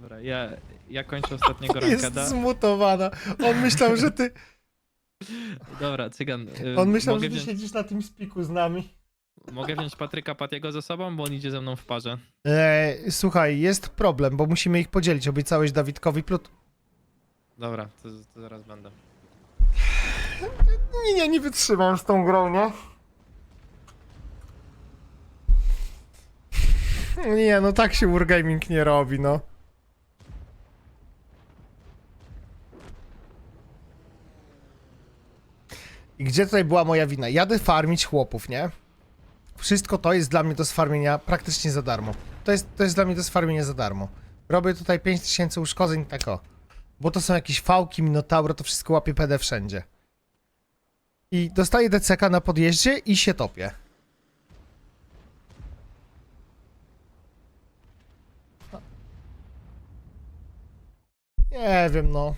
Dobra, ja, ja kończę ostatniego Jest rankeda. zmutowana. On myślał, że ty. Dobra, cygan. y, On myślał, mogę, że ty wziąć, siedzisz na tym spiku z nami. mogę wziąć Patryka Patiego ze sobą, bo on idzie ze mną w parze. E, słuchaj, jest problem, bo musimy ich podzielić. Obiecałeś Dawidkowi Plut. Dobra, to, to zaraz będę. Nie, nie, nie wytrzymam z tą grą, nie? Nie, no tak się Wargaming nie robi, no. I gdzie tutaj była moja wina? Jadę farmić chłopów, nie? Wszystko to jest dla mnie do sfarmienia praktycznie za darmo. To jest, to jest dla mnie do sfarmienia za darmo. Robię tutaj 5000 uszkodzeń, tak o. Bo to są jakieś fałki, minotauro, to wszystko łapie PD wszędzie. I dostaję DCK na podjeździe i się topię. Nie wiem, no.